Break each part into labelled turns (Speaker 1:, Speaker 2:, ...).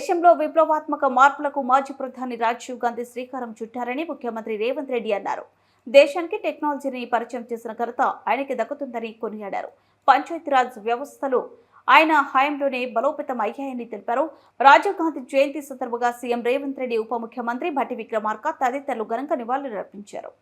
Speaker 1: దేశంలో విప్లవాత్మక మార్పులకు మాజీ ప్రధాని రాజీవ్ గాంధీ శ్రీకారం చుట్టారని ముఖ్యమంత్రి రేవంత్ రెడ్డి అన్నారు. దేశానికి టెక్నాలజీని పరిచయం చేసిన ఘనత ఆయనకి దక్కుతుందని కొనియాడారు. పంచాయతీరాజ్ వ్యవస్థలు ఆయన హయాంలోనే బలోపేతం అయ్యాయని తెలిపారు. రాజీవ్ గాంధీ జయంతి సందర్భంగా సీఎం రేవంత్ రెడ్డి ఉప ముఖ్యమంత్రి భట్టి విక్రమార్క తదితరులు ఘనంగా నివాళులర్పించారు.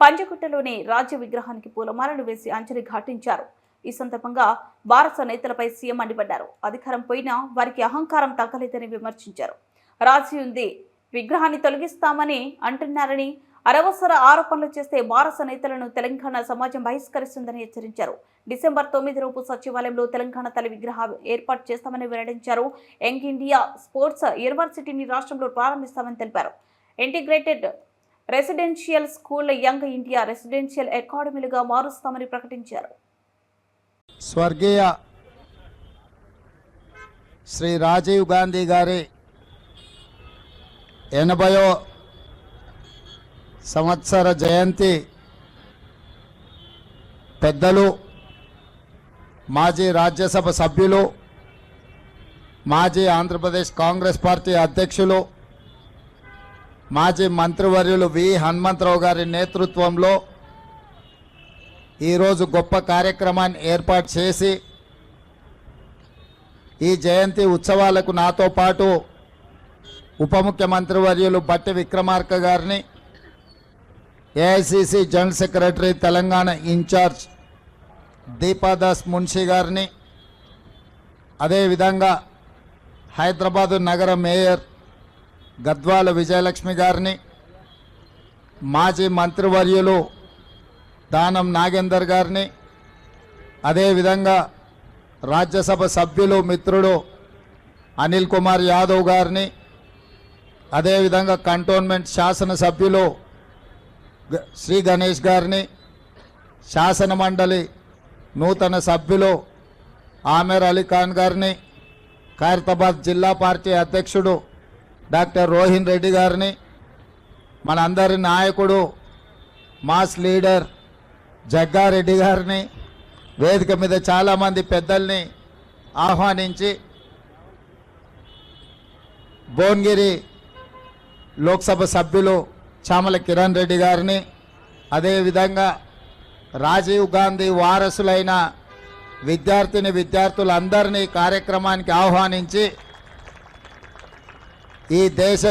Speaker 1: పంజగుట్టలోని రాజ్య విగ్రహానికి పూలమాలలు వేసి అంజలి ఘాటించారు. ఈ సందర్భంగా భారత నేతలపై సీఎం మండిపడ్డారు. అధికారం పోయినా వారికి అహంకారం తగ్గలేదని విమర్శించారు. రాజీ ఉంది. విగ్రహాన్ని తొలగిస్తామని అంటున్నారని అనవసర ఆరోపణలు చేస్తే భారత నేతలను తెలంగాణ సమాజం బహిష్కరిస్తుందని హెచ్చరించారు. డిసెంబర్ తొమ్మిది రూపు సచివాలయంలో తెలంగాణ తల్లి విగ్రహం ఏర్పాటు చేస్తామని వెల్లడించారు. యంగ్ ఇండియా స్పోర్ట్స్ యూనివర్సిటీని రాష్ట్రంలో ప్రారంభిస్తామని తెలిపారు. Integrated residential school young India residential అకాడమీలుగా మారుస్తామని ప్రకటించారు.
Speaker 2: స్వర్గీయ శ్రీ రాజీవ్ గాంధీ గారి ఎనభయో సంవత్సర జయంతి పెద్దలు మాజీ రాజ్యసభ సభ్యులు మాజీ ఆంధ్రప్రదేశ్ కాంగ్రెస్ పార్టీ అధ్యక్షులు మాజీ మంత్రివర్యులు వి హనుమంతరావు గారి నేతృత్వంలో ఈరోజు గొప్ప కార్యక్రమాన్ని ఏర్పాటు చేసి ఈ జయంతి ఉత్సవాలకు నాతో పాటు ఉప ముఖ్యమంత్రి వర్యులు బట్టి విక్రమార్క గారిని AICC general secretary Telangana in charge Deepa Das Munshi గారిని అదేవిధంగా హైదరాబాదు నగర మేయర్ గద్వాల విజయలక్ష్మి గారిని మాజీ మంత్రివర్యులు దానం నాగేందర్ గారిని అదేవిధంగా రాజ్యసభ సభ్యులు మిత్రుడు అనిల్ కుమార్ యాదవ్ గారిని అదేవిధంగా కంటోన్మెంట్ శాసనసభ్యులు శ్రీ గణేష్ గారిని శాసన మండలి నూతన సభ్యులు ఆమెర్ అలీ ఖాన్ గారిని ఖైరతాబాద్ జిల్లా పార్టీ అధ్యక్షుడు డాక్టర్ రోహిన్ రెడ్డి గారిని మనందరి నాయకుడు మాస్ లీడర్ జగ్గారెడ్డి గారిని వేదిక మీద చాలామంది పెద్దల్ని ఆహ్వానించి భువనగిరి లోక్సభ సభ్యులు చామల కిరణ్ రెడ్డి గారిని అదేవిధంగా రాజీవ్ గాంధీ వారసులైన విద్యార్థిని విద్యార్థులందరినీ కార్యక్రమానికి ఆహ్వానించి ఈ దేశ